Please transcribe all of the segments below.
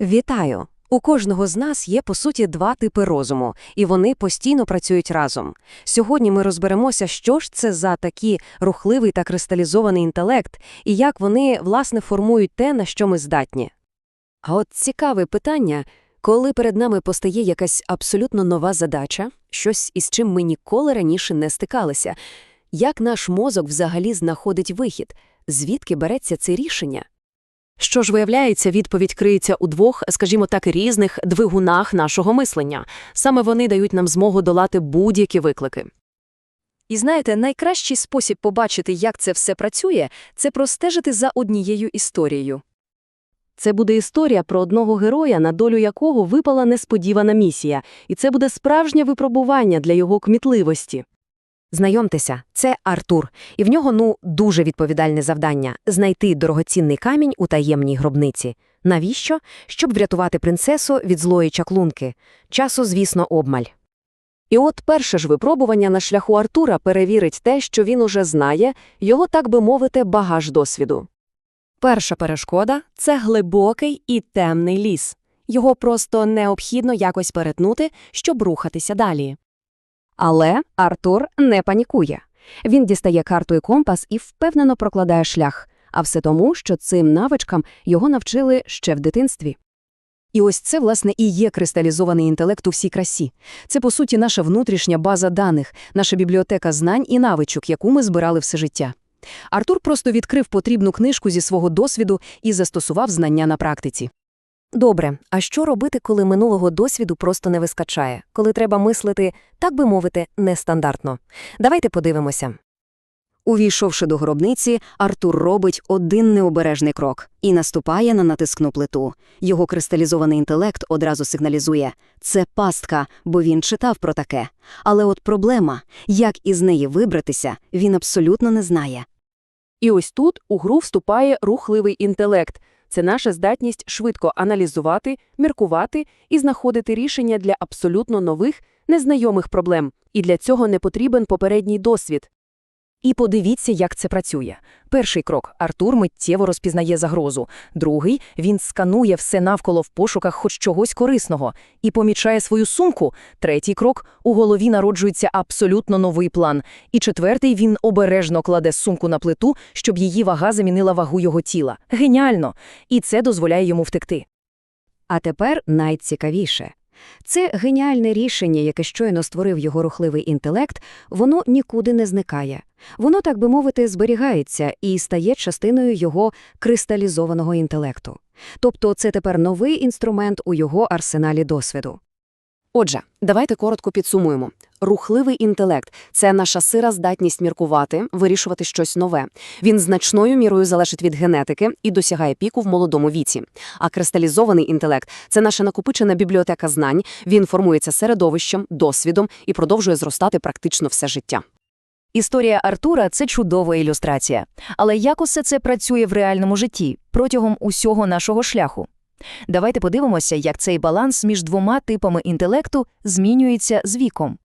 Вітаю! У кожного з нас є, по суті, два типи розуму, і вони постійно працюють разом. Сьогодні ми розберемося, що ж це за такий рухливий та кристалізований інтелект, і як вони, власне, формують те, на що ми здатні. А от цікаве питання, коли перед нами постає якась абсолютно нова задача, щось, із чим ми ніколи раніше не стикалися, як наш мозок взагалі знаходить вихід, звідки береться це рішення? Що ж виявляється, відповідь криється у двох, скажімо так, різних двигунах нашого мислення. Саме вони дають нам змогу долати будь-які виклики. І знаєте, найкращий спосіб побачити, як це все працює, це простежити за однією історією. Це буде історія про одного героя, на долю якого випала несподівана місія, і це буде справжнє випробування для його кмітливості. Знайомтеся, це Артур, і в нього, ну, дуже відповідальне завдання – знайти дорогоцінний камінь у таємній гробниці. Навіщо? Щоб врятувати принцесу від злої чаклунки. Часу, звісно, обмаль. І от перше ж випробування на шляху Артура перевірить те, що він уже знає, його, так би мовити, багаж досвіду. Перша перешкода – це глибокий і темний ліс. Його просто необхідно якось перетнути, щоб рухатися далі. Але Артур не панікує. Він дістає карту і компас і впевнено прокладає шлях. А все тому, що цим навичкам його навчили ще в дитинстві. І ось це, власне, і є кристалізований інтелект у всій красі. Це, по суті, наша внутрішня база даних, наша бібліотека знань і навичок, яку ми збирали все життя. Артур просто відкрив потрібну книжку зі свого досвіду і застосував знання на практиці. Добре, а що робити, коли минулого досвіду просто не вискачає? Коли треба мислити, так би мовити, нестандартно? Давайте подивимося. Увійшовши до гробниці, Артур робить один необережний крок і наступає на натискну плиту. Його кристалізований інтелект одразу сигналізує – це пастка, бо він читав про таке. Але от проблема – як із неї вибратися, він абсолютно не знає. І ось тут у гру вступає рухливий інтелект. Це наша здатність швидко аналізувати, міркувати і знаходити рішення для абсолютно нових, незнайомих проблем. І для цього не потрібен попередній досвід. І подивіться, як це працює. Перший крок – Артур миттєво розпізнає загрозу. Другий – він сканує все навколо в пошуках хоч чогось корисного і помічає свою сумку. Третій крок – у голові народжується абсолютно новий план. І четвертий – він обережно кладе сумку на плиту, щоб її вага замінила вагу його тіла. Геніально! І це дозволяє йому втекти. А тепер найцікавіше. Це геніальне рішення, яке щойно створив його рухливий інтелект, воно нікуди не зникає. Воно, так би мовити, зберігається і стає частиною його кристалізованого інтелекту. Тобто це тепер новий інструмент у його арсеналі досвіду. Отже, давайте коротко підсумуємо. Рухливий інтелект – це наша сира здатність міркувати, вирішувати щось нове. Він значною мірою залежить від генетики і досягає піку в молодому віці. А кристалізований інтелект – це наша накопичена бібліотека знань, він формується середовищем, досвідом і продовжує зростати практично все життя. Історія Артура – це чудова ілюстрація. Але як усе це працює в реальному житті протягом усього нашого шляху? Давайте подивимося, як цей баланс між двома типами інтелекту змінюється з віком.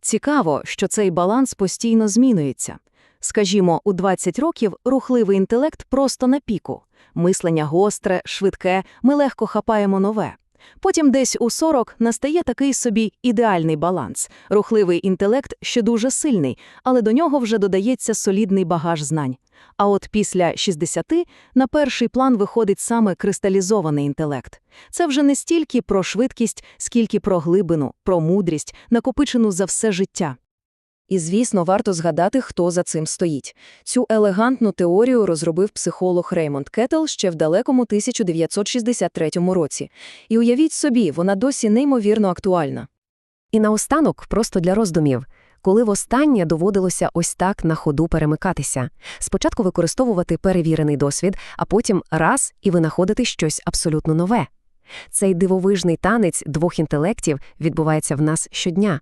Цікаво, що цей баланс постійно змінюється. Скажімо, у 20 років рухливий інтелект просто на піку. Мислення гостре, швидке, ми легко хапаємо нове. Потім десь у 40 настає такий собі ідеальний баланс. Рухливий інтелект ще дуже сильний, але до нього вже додається солідний багаж знань. А от після 60 на перший план виходить саме кристалізований інтелект. Це вже не стільки про швидкість, скільки про глибину, про мудрість, накопичену за все життя. І, звісно, варто згадати, хто за цим стоїть. Цю елегантну теорію розробив психолог Реймонд Кеттел ще в далекому 1963 році. І уявіть собі, вона досі неймовірно актуальна. І наостанок, просто для роздумів, коли востаннє доводилося ось так на ходу перемикатися. Спочатку використовувати перевірений досвід, а потім раз і винаходити щось абсолютно нове. Цей дивовижний танець двох інтелектів відбувається в нас щодня.